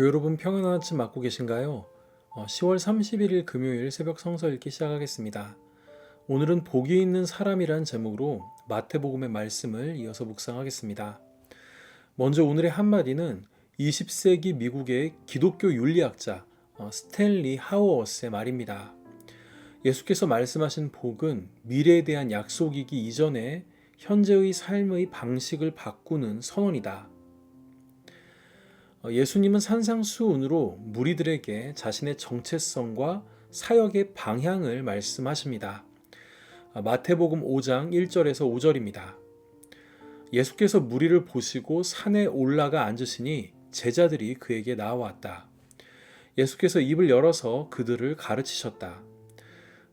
교회 여러분 평안한 아침 맞고 계신가요? 어, 10월 31일 금요일 새벽 성서 읽기 시작하겠습니다. 오늘은 복이 있는 사람이란 제목으로 마태복음의 말씀을 이어서 묵상하겠습니다. 먼저 오늘의 한마디는 20세기 미국의 기독교 윤리학자 어, 스탠리 하워스의 말입니다. 예수께서 말씀하신 복은 미래에 대한 약속이기 이전에 현재의 삶의 방식을 바꾸는 선언이다. 어, 예수님은 산상수훈으로 무리들에게 자신의 정체성과 사역의 방향을 말씀하십니다. 어, 마태복음 5장 1절에서 5절입니다. 예수께서 무리를 보시고 산에 올라가 앉으시니 제자들이 그에게 나와왔다. 예수께서 입을 열어서 그들을 가르치셨다.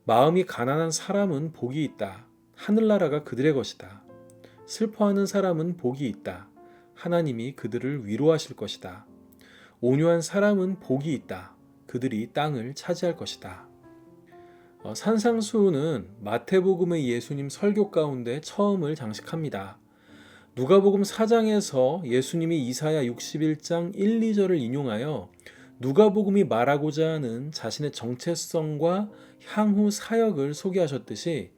마음이 가난한 사람은 복이 있다. 하늘나라가 그들의 것이다. 슬퍼하는 사람은 복이 있다. 하나님이 그들을 위로하실 것이다. 온유한 사람은 복이 있다. 그들이 땅을 차지할 것이다. 어, 산상수훈은 마태복음의 예수님 설교 가운데 처음을 장식합니다. 누가복음 4장에서 예수님이 이사야 61장 1, 2절을 인용하여 누가복음이 말하고자 하는 자신의 정체성과 향후 사역을 소개하셨듯이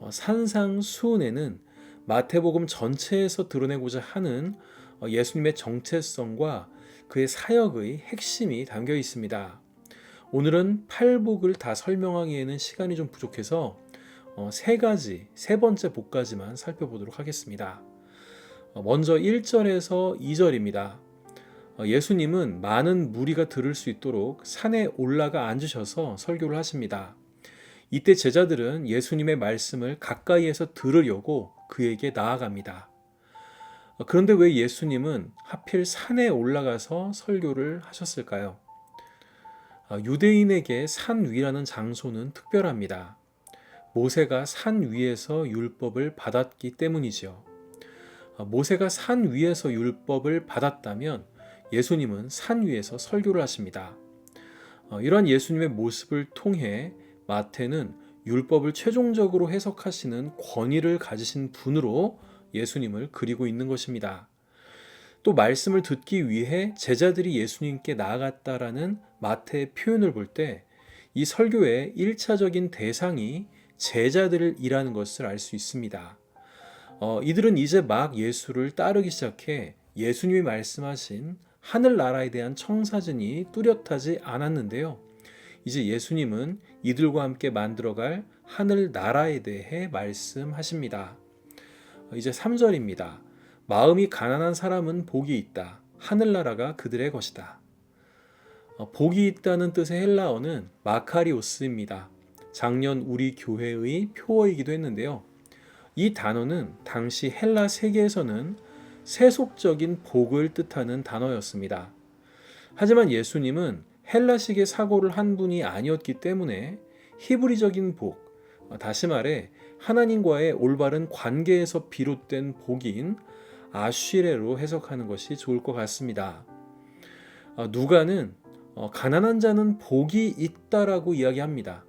어, 산상수훈에는 마태복음 전체에서 드러내고자 하는 어, 예수님의 정체성과 그의 사역의 핵심이 담겨 있습니다. 오늘은 팔복을 다 설명하기에는 시간이 좀 부족해서 어, 세 가지, 세 번째 복까지만 살펴보도록 하겠습니다. 어, 먼저 1절에서 2절입니다. 예수님은 많은 무리가 들을 수 있도록 산에 올라가 앉으셔서 설교를 하십니다. 이때 제자들은 예수님의 말씀을 가까이에서 들으려고 그에게 나아갑니다. 그런데 왜 예수님은 하필 산에 올라가서 설교를 하셨을까요? 유대인에게 산 위라는 장소는 특별합니다. 모세가 산 위에서 율법을 받았기 때문이지요. 모세가 산 위에서 율법을 받았다면 예수님은 산 위에서 설교를 하십니다. 이러한 예수님의 모습을 통해 마태는 율법을 최종적으로 해석하시는 권위를 가지신 분으로 예수님을 그리고 있는 것입니다. 또 말씀을 듣기 위해 제자들이 예수님께 나아갔다라는 마태의 표현을 볼 때 이 설교의 1차적인 대상이 제자들이라는 것을 알 수 있습니다. 어, 이들은 이제 막 예수를 따르기 시작해 예수님이 말씀하신 하늘나라에 대한 청사진이 뚜렷하지 않았는데요. 이제 예수님은 이들과 함께 만들어갈 하늘 나라에 대해 말씀하십니다. 이제 3절입니다. 마음이 가난한 사람은 복이 있다. 하늘나라가 그들의 것이다. 어, 복이 있다는 뜻의 헬라어는 마카리오스입니다. 작년 우리 교회의 표어이기도 했는데요. 이 단어는 당시 헬라 세계에서는 세속적인 복을 뜻하는 단어였습니다. 하지만 예수님은 헬라식의 사고를 한 분이 아니었기 때문에 히브리적인 복, 다시 말해 하나님과의 올바른 관계에서 비롯된 복인 아쉬레로 해석하는 것이 좋을 것 같습니다. 어, 누가는 어, 가난한 자는 복이 있다라고 이야기합니다.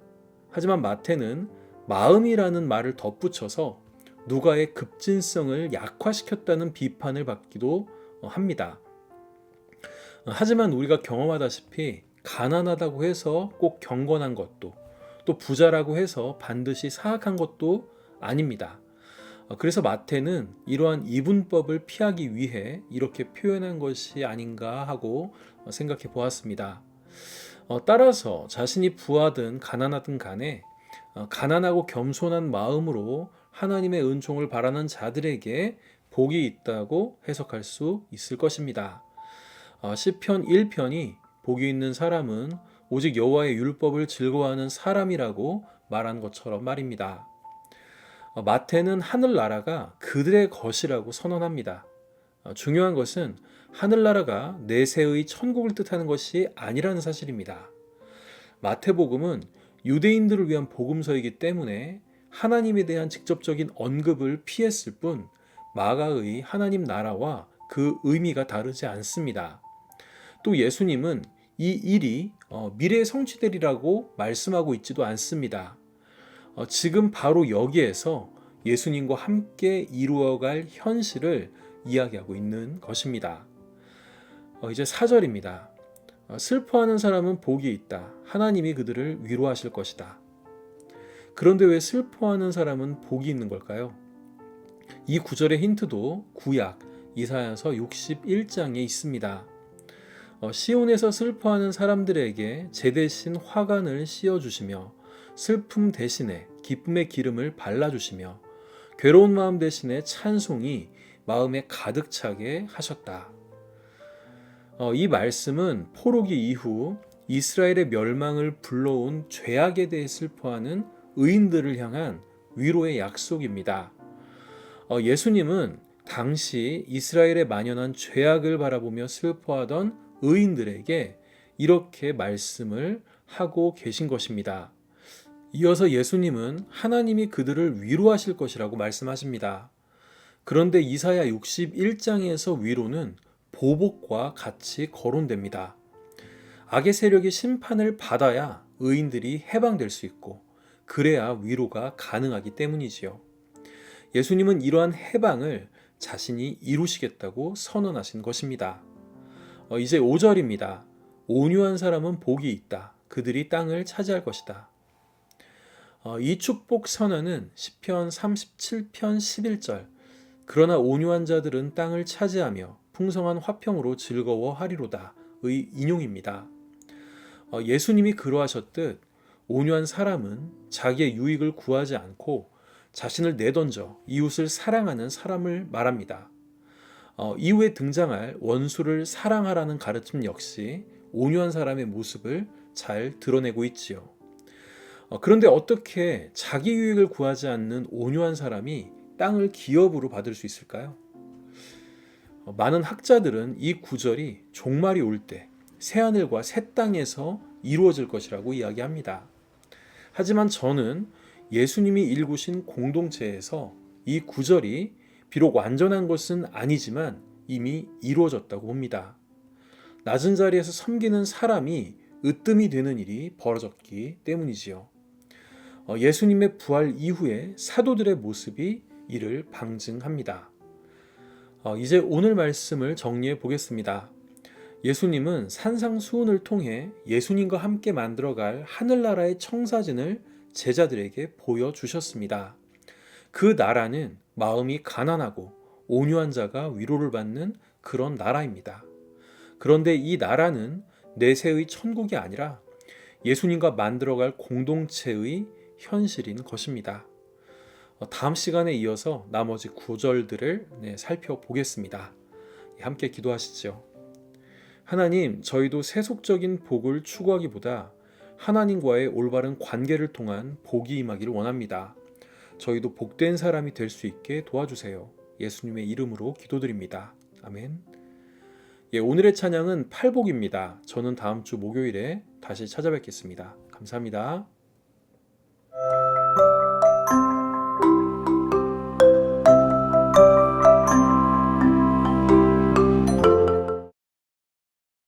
하지만 마태는 마음이라는 말을 덧붙여서 누가의 급진성을 약화시켰다는 비판을 받기도 어, 합니다. 하지만 우리가 경험하다시피 가난하다고 해서 꼭 경건한 것도 또 부자라고 해서 반드시 사악한 것도 아닙니다. 어, 그래서 마태는 이러한 이분법을 피하기 위해 이렇게 표현한 것이 아닌가 하고 어, 생각해 보았습니다. 어, 따라서 자신이 부하든 가난하든 간에 가난하고 겸손한 마음으로 하나님의 은총을 바라는 자들에게 복이 있다고 해석할 수 있을 것입니다. 시편 1편이 복이 있는 사람은 오직 여호와의 율법을 즐거워하는 사람이라고 말한 것처럼 말입니다. 어, 마태는 하늘나라가 그들의 것이라고 선언합니다. 어, 중요한 것은 하늘나라가 내세의 천국을 뜻하는 것이 아니라는 사실입니다. 마태복음은 유대인들을 위한 복음서이기 때문에 하나님에 대한 직접적인 언급을 피했을 뿐 마가의 하나님 나라와 그 의미가 다르지 않습니다. 또 예수님은 이 일이 어, 미래에 성취되리라고 말씀하고 있지도 않습니다. 어, 지금 바로 여기에서 예수님과 함께 이루어갈 현실을 이야기하고 있는 것입니다. 어, 이제 4절입니다. 어, 슬퍼하는 사람은 복이 있다. 하나님이 그들을 위로하실 것이다. 그런데 왜 슬퍼하는 사람은 복이 있는 걸까요? 이 구절의 힌트도 구약 이사야서 61장에 있습니다. 어, 시온에서 슬퍼하는 사람들에게 제 대신 화관을 씌워 주시며 슬픔 대신에 기쁨의 기름을 발라 주시며 괴로운 마음 대신에 찬송이 마음에 가득 차게 하셨다. 어, 이 말씀은 포로기 이후 이스라엘의 멸망을 불러온 죄악에 대해 슬퍼하는 의인들을 향한 위로의 약속입니다. 어, 예수님은 당시 이스라엘에 만연한 죄악을 바라보며 슬퍼하던 의인들에게 이렇게 말씀을 하고 계신 것입니다. 이어서 예수님은 하나님이 그들을 위로하실 것이라고 말씀하십니다. 그런데 이사야 61장에서 위로는 보복과 같이 거론됩니다. 악의 세력이 심판을 받아야 의인들이 해방될 수 있고 그래야 위로가 가능하기 때문이지요. 예수님은 이러한 해방을 자신이 이루시겠다고 선언하신 것입니다. 어, 이제 5절입니다. 온유한 사람은 복이 있다. 그들이 땅을 차지할 것이다. 어, 이 축복 선언은 시편 37편 11절 그러나 온유한 자들은 땅을 차지하며 풍성한 화평으로 즐거워하리로다 의 인용입니다. 어, 예수님이 그러하셨듯 온유한 사람은 자기의 유익을 구하지 않고 자신을 내던져 이웃을 사랑하는 사람을 말합니다. 어, 이후에 등장할 원수를 사랑하라는 가르침 역시 온유한 사람의 모습을 잘 드러내고 있지요. 어, 그런데 어떻게 자기 유익을 구하지 않는 온유한 사람이 땅을 기업으로 받을 수 있을까요? 어, 많은 학자들은 이 구절이 종말이 올 때 새하늘과 새 땅에서 이루어질 것이라고 이야기합니다. 하지만 저는 예수님이 일구신 공동체에서 이 구절이 비록 완전한 것은 아니지만 이미 이루어졌다고 봅니다. 낮은 자리에서 섬기는 사람이 으뜸이 되는 일이 벌어졌기 때문이지요. 어, 예수님의 부활 이후에 사도들의 모습이 이를 방증합니다. 어, 이제 오늘 말씀을 정리해 보겠습니다. 예수님은 산상수훈을 통해 예수님과 함께 만들어갈 하늘나라의 청사진을 제자들에게 보여주셨습니다. 그 나라는 마음이 가난하고 온유한 자가 위로를 받는 그런 나라입니다. 그런데 이 나라는 내세의 천국이 아니라 예수님과 만들어갈 공동체의 현실인 것입니다. 어, 다음 시간에 이어서 나머지 구절들을 네, 살펴보겠습니다. 함께 기도하시죠. 하나님, 저희도 세속적인 복을 추구하기보다 하나님과의 올바른 관계를 통한 복이 임하기를 원합니다. 저희도 복된 사람이 될 수 있게 도와주세요. 예수님의 이름으로 기도드립니다. 아멘. 예, 오늘의 찬양은 팔복입니다. 저는 다음 주 목요일에 다시 찾아뵙겠습니다. 감사합니다.